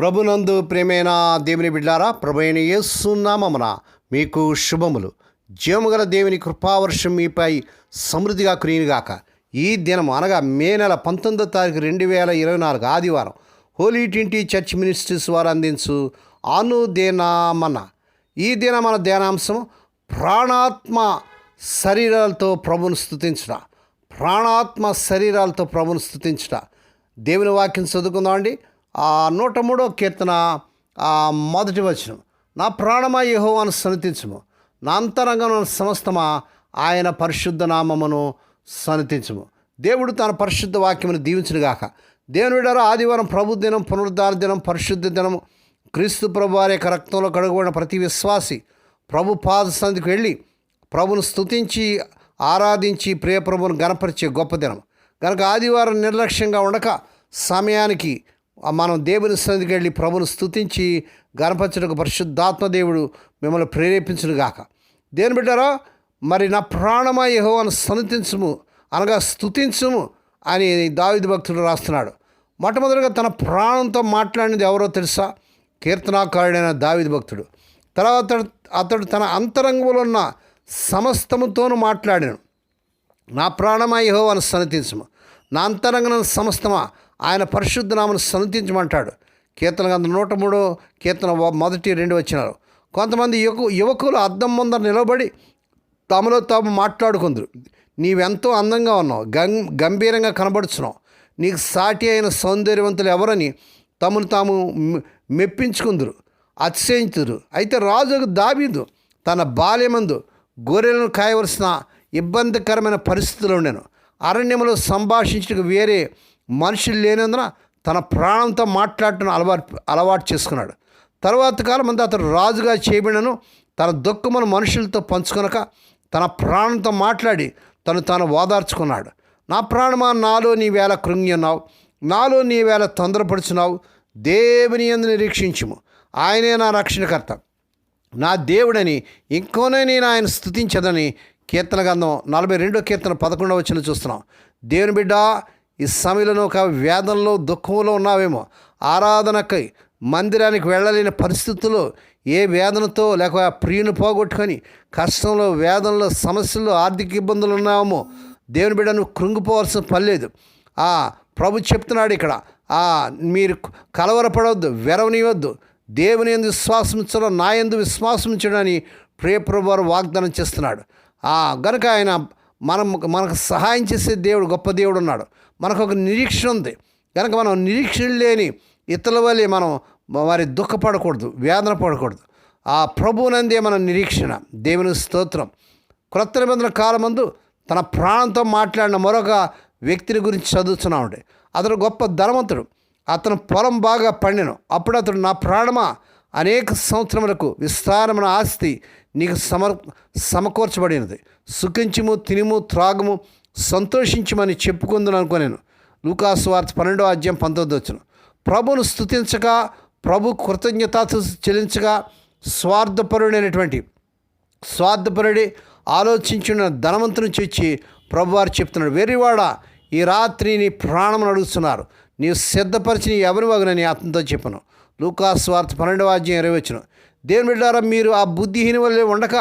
ప్రభునందు ప్రేమైన దేవుని బిడ్డారా ప్రభు అయిన యేసునామమున మీకు శుభములు. జీవముగల దేవుని కృపావర్షం మీపై సమృద్ధిగా కురియునుగాక. ఈ దినం అనగా మే నెల పంతొమ్మిదో తారీఖు రెండు వేల ఇరవై నాలుగు ఆదివారం హోలీ ట్వంటీ చర్చ్ మినిస్ట్రీస్ వారు అందించు అనుదేనామన. ఈ దిన మన ధ్యానాంశం ప్రాణాత్మ శరీరాలతో ప్రభును స్థుతించుట ప్రాణాత్మ శరీరాలతో ప్రభును స్థుతించుట దేవుని వాక్యం చదువుకుందామండి. ఆ నూట మూడో కీర్తన ఆ మొదటి వచనం. నా ప్రాణమా యహోవాను సన్నతించము నా అంతరంగం సమస్తమా ఆయన పరిశుద్ధ నామమును సన్నతించము దేవుడు తన పరిశుద్ధ వాక్యమును దీవించునుగాక. దేవుని విడారా ఆదివారం ప్రభు దినం పునరుద్ధార దినం పరిశుద్ధ దినం క్రీస్తు ప్రభు వారి యొక్క రక్తంలో కడుగుబడిన ప్రతి విశ్వాసి ప్రభు పాద సంధికి వెళ్ళి ప్రభును స్తుతించి ఆరాధించి ప్రియ ప్రభువును గణపరిచే గొప్ప దినం కనుక ఆదివారం నిర్లక్ష్యంగా ఉండక సమయానికి మనం దేవుని సన్నిధికి వెళ్ళి ప్రభును స్థుతించి గణపరచుటకు పరిశుద్ధాత్మ దేవుడు మిమ్మల్ని ప్రేరేపించును గాక. దేని బిడ్డారా మరి నా ప్రాణమా యెహోవాను సన్నతించుము అనగా స్తుతించుము అని దావిది భక్తుడు రాస్తున్నాడు. మొట్టమొదటిగా తన ప్రాణంతో మాట్లాడినది ఎవరో తెలుసా? కీర్తనాకారుడైన దావిది భక్తుడు. తర్వాత అతడు తన అంతరంగంలో ఉన్న సమస్తముతోనూ మాట్లాడాను నా ప్రాణమా అని సన్నతించము నా అంతరంగం సమస్తమా? ఆయన పరిశుద్ధ నామను సన్నతించమంటాడు కీర్తన గంధ నూట మూడో కీర్తన మొదటి రెండు వచ్చినారు కొంతమంది యువకు యువకులు అద్దం ముందర నిలబడి తమలో తాము మాట్లాడుకుందరు. నీవెంతో అందంగా ఉన్నావు గం గంభీరంగా కనబడుచున్నావు. నీకు సాటి అయిన సౌందర్యవంతులు ఎవరని తమను తాము మెప్పించుకుందరు అతిశయించుదురు. అయితే రాజుకు దాబీదు తన బాల్యమందు గొర్రెలను కాయవలసిన ఇబ్బందికరమైన పరిస్థితులు ఉండేను. అరణ్యంలో సంభాషించడానికి వేరే మనుషులు లేనందున తన ప్రాణంతో మాట్లాడటం అలవాటు అలవాటు చేసుకున్నాడు. తర్వాత కాలం అంతా అతడు రాజుగా చేయబడినను తన దుఃఖమును మనుషులతో పంచుకొనక తన ప్రాణంతో మాట్లాడి తను తాను ఓదార్చుకున్నాడు. నా ప్రాణమా? నాలో నీ వేళ కృంగి ఉన్నావు. నాలో నీ వేళ తొందరపడుచున్నావు. దేవుని ఎందు నిరీక్షించుము. ఆయనే నా రక్షణకర్త. నా దేవుడని ఇంకోనే నేను ఆయన స్థుతించదని కీర్తన గంధం నలభై రెండో కీర్తన పదకొండవ వచ్చిన చూస్తున్నాం. దేవుని బిడ్డ ఈ సమయంలో ఒక వేదనలో దుఃఖంలో ఉన్నావేమో. ఆరాధనకై మందిరానికి వెళ్ళలేని పరిస్థితుల్లో ఏ వేదనతో లేక ప్రియుని పోగొట్టుకొని కష్టంలో వేదనలో సమస్యల్లో ఆర్థిక ఇబ్బందులు ఉన్నామో దేవుని బిడ్డ నువ్వు కృంగిపోవాల్సిన పని లేదు. ఆ ప్రభు చెప్తున్నాడు ఇక్కడ ఆ మీరు కలవరపడవద్దు వెరవనివద్దు దేవుని ఎందు విశ్వాసం నా ఎందు విశ్వాసం ఉంచడం ప్రియప్రభు వారు వాగ్దానం చేస్తున్నాడు. ఆ గనుక ఆయన మనం మనకు సహాయం చేసే దేవుడు గొప్ప దేవుడు ఉన్నాడు. మనకు ఒక నిరీక్షణ ఉంది. కనుక మనం నిరీక్షణ లేని ఇతరుల వల్లే మనం వారి దుఃఖపడకూడదు వేదన పడకూడదు. ఆ ప్రభువునందే మన నిరీక్షణ. దేవుని స్తోత్రం. క్రొత్త నిబంధన కాలమందు తన ప్రాణంతో మాట్లాడిన మరొక వ్యక్తిని గురించి చదువుతున్నామండి అతడు గొప్ప ధనవంతుడు. అతను పొలం బాగా పండిను. అప్పుడు అతడు నా ప్రాణమా? అనేక సంవత్సరములకు విస్తారమైన ఆస్తి నీకు సమర్ సమకూర్చబడినది. సుఖించుము తినుము త్రాగము సంతోషించమని చెప్పుకుందని అనుకోనేను. లూకాసు వార్త పన్నెండో అధ్యాయం పంతొమ్మిది వచ్చిన ప్రభును స్థుతించగా ప్రభు కృతజ్ఞత చెల్లించగా స్వార్థపరుడైనటువంటి స్వార్థపరుడి ఆలోచించిన ధనవంతుని చూచి ప్రభువారు చెప్తున్నాడు వెర్రివాడ ఈ రాత్రి నీ ప్రాణం అడుగుతున్నారు. నీవు సిద్ధపరిచిన ఎవరి వగనని అతనితో చెప్పను. లూకాస్ వార్త పన్నెండవ అధ్యాయం ఇరవై వచ్చిన దేవుని బిడ్డారా మీరు ఆ బుద్ధిహీన వల్లే ఉండక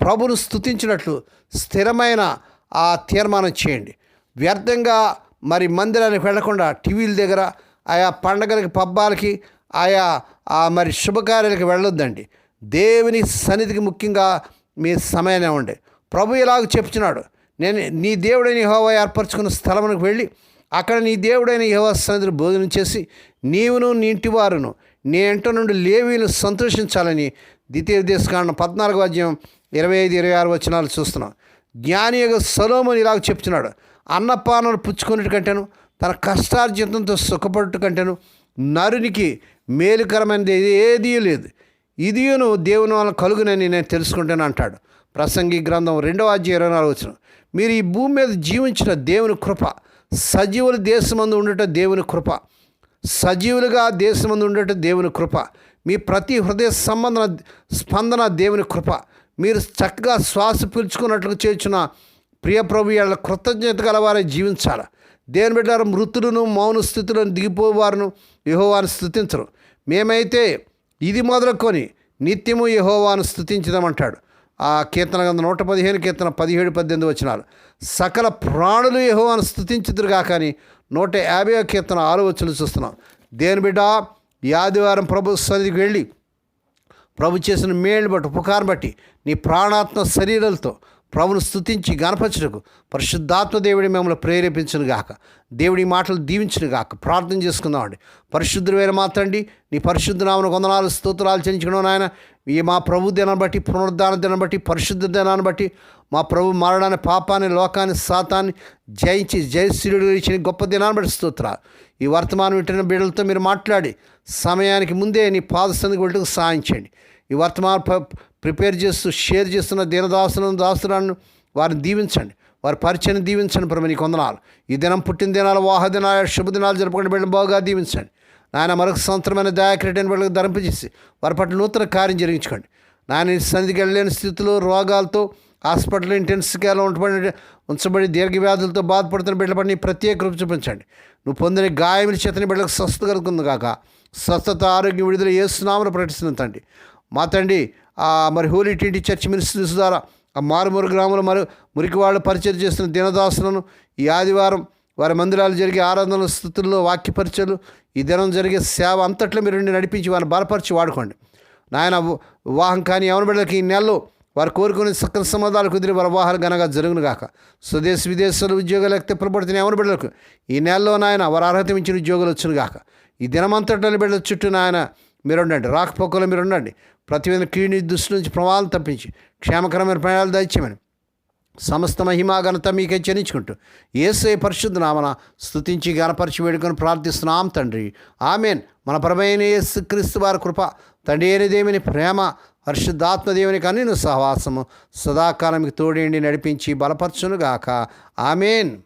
ప్రభును స్తుతించినట్లు స్థిరమైన ఆ తీర్మానం చేయండి. వ్యర్థంగా మరి మందిరానికి వెళ్ళకుండా టీవీల దగ్గర ఆయా పండగలకి పబ్బాలకి ఆయా ఆ మరి శుభకార్యాలకు వెళ్ళొద్దండి. దేవుని సన్నిధికి ముఖ్యంగా మీ సమయాన్ని ఉండే ప్రభు ఇలాగ చెప్తున్నాడు నేను నీ దేవుడైన యెహోవా ఏర్పరచుకున్న స్థలమునకు వెళ్ళి అక్కడ నీ దేవుడైన యెహోవా సన్నిధిని భోజనం చేసి నీవును నీ ఇంటి వారును నీ ఇంట నుండి లేవీలు సంతోషించాలని ద్వితీయ దేశకాండం పద్నాలుగు అధ్యాయం ఇరవై ఐదు ఇరవై ఆరు వచనాలు చూస్తున్నాం. జ్ఞాని యొక్క సలోమని ఇలాగ చెప్తున్నాడు. అన్నపానాలు పుచ్చుకున్నట్టు కంటేను తన కష్టార్జితంతో సుఖపడుట కంటేను నరునికి మేలుకరమైనది ఏదీ లేదు. ఇదియును దేవుని వల్ల కలుగునని నేను తెలుసుకుంటాను అంటాడు. ప్రసంగి గ్రంథం రెండవ అధ్యాయం ఇరవై నాలుగు వచ్చిన మీరు ఈ భూమి మీద జీవించిన దేవుని కృప సజీవుల దేశమందు ఉండటం దేవుని కృప. సజీవులుగా దేశమందు ఉండట దేవుని కృప. మీ ప్రతి హృదయ సంబంధన స్పందన దేవుని కృప. మీరు చక్కగా శ్వాస పీల్చుకున్నట్లు చేర్చున్న ప్రియ ప్రభు కృతజ్ఞత గలవారే జీవించాలి. దేని బిడ్డారు మృతులను మౌన స్థితులను దిగిపోవారును యహోవాను స్థుతించరు మేమైతే ఇది మొదలుకొని నిత్యము యహోవాను స్థుతించదామంటాడు ఆ కీర్తన గంధ నూట పదిహేను కీర్తన పదిహేడు పద్దెనిమిది వచ్చినారు సకల ప్రాణులు యహోవాను స్థుతించుదురుగా కానీ నూట యాభై కీర్తన ఆరు వచ్చులు చూస్తున్నాం. దేని బిడ్డ? ఈ ఆదివారం ప్రభు సన్నిధికి వెళ్ళి ప్రభు చేసిన మేలు బట్టి ఉపకారం బట్టి నీ ప్రాణాత్మ శరీరాలతో ప్రభును స్థుతించి గణపరచుటకు పరిశుద్ధాత్మ దేవుడి మిమ్మల్ని ప్రేరేపించను గాక. దేవుడి మాటలు దీవించను గాక. ప్రార్థన చేసుకుందామండి పరిశుద్ధుడైన మాత్రండి. నీ పరిశుద్ధ నామను వందనాలు స్తోత్రాలు చెల్లించడం నాయన. ఈ మా ప్రభు దినాన్ని బట్టి పునరుద్ధాన దినాన్ని బట్టి పరిశుద్ధ దినాన్ని బట్టి మా ప్రభు మరణాన్ని పాపాన్ని లోకాన్ని సాతాన్ని జయించి జయశ్రీడు ఇచ్చిన గొప్ప దినాన్ని బట్టి స్తోత్ర ఈ వర్తమానం వింటున్న బిడ్డలతో మీరు మాట్లాడి సమయానికి ముందే నీ పాదస్థానికి వెళ్ళటకు సహాయం చేయండి. ఈ వర్తమానం ప్ర- ప్రిపేర్ చేస్తూ షేర్ చేస్తున్న దీనదాసులను దాసులను వారిని దీవించండి. వారి పరిచయం దీవించండి ప్రభు నీ కొందనాలు ఈ దినం పుట్టిన దినాలు వాహ దినాలు శుభ జరుపుకుంటే బాగా దీవించండి. నాయన మరొక సంవత్సరమైన దయాక్రీడని బిడ్డలకు ధరింపజేసి వారి పట్ల నూతన కార్యం జరిగించుకోండి. నాయన సన్నిధికి వెళ్ళలేని స్థితిలో రోగాలతో హాస్పిటల్ ఇంటెన్సివ్ కేర్లో ఉంచబడి ఉంచబడి దీర్ఘ వ్యాధులతో బాధపడుతున్న బిడ్డల పట్ల నీ ప్రత్యేక రూపు చూపించండి. నువ్వు పొందిన గాయముల చేతని బిడ్డలకు స్వస్థత కలుగుతుంది కాక స్వస్థత ఆరోగ్యం విడుదల ఏ స్నామను ప్రకటిస్తున్న తండ్రి. మాతండి మరి హోలీ టీటీ చర్చ్ మినిస్ట్రీస్ ద్వారా ఆ మారుమూరు గ్రామంలో మరి మురికి వాళ్ళు పరిచయం చేస్తున్న దినదాసులను ఈ ఆదివారం వారి మందిరాలు జరిగే ఆరాధన స్థుతుల్లో వాక్య పరిచయలు ఈ దినం జరిగే సేవ అంతట్లో మీరు ఉండి నడిపించి వారిని బలపరిచి వాడుకోండి. నాయన వివాహం కానీ ఎవరి బిడ్డలకి ఈ నెలలో వారు కోరుకునే సకల సంబంధాలు కుదిరి వారి వివాహాలు ఘనంగా జరుగును గాక. స్వదేశ విదేశాలు ఉద్యోగాలు ఎక్కితే పురపడుతున్న ఎవరి బిడ్డలకు ఈ నెలలో నాయన వారు అర్హత మించిన ఉద్యోగాలు వచ్చును గాక. ఈ దినమంతట్లో బిడ్డల చుట్టూ నాయన మీరు ఉండండి రాకపోకలో మీరు ఉండండి ప్రతివేద విధంగా దృష్టి నుంచి ప్రమాదం తప్పించి క్షేమకరమైన ప్రయాణాలు దయచేయమని సమస్త మహిమా ఘనత మీకే చెల్లించుకుంటూ ఏసే పరిశుద్ధ నామన స్థుతించి గణపరిచి వేడుకొని ప్రార్థిస్తున్నాం తండ్రి. ఆమెన్. మన పరమైన యేసు క్రీస్తు వారి కృప తండ్రి అయిన దేవుని ప్రేమ పరిశుద్ధాత్మ దేవుని సహవాసము సదాకాలం మీకు తోడేండి నడిపించి బలపరచునుగాక. ఆమెన్.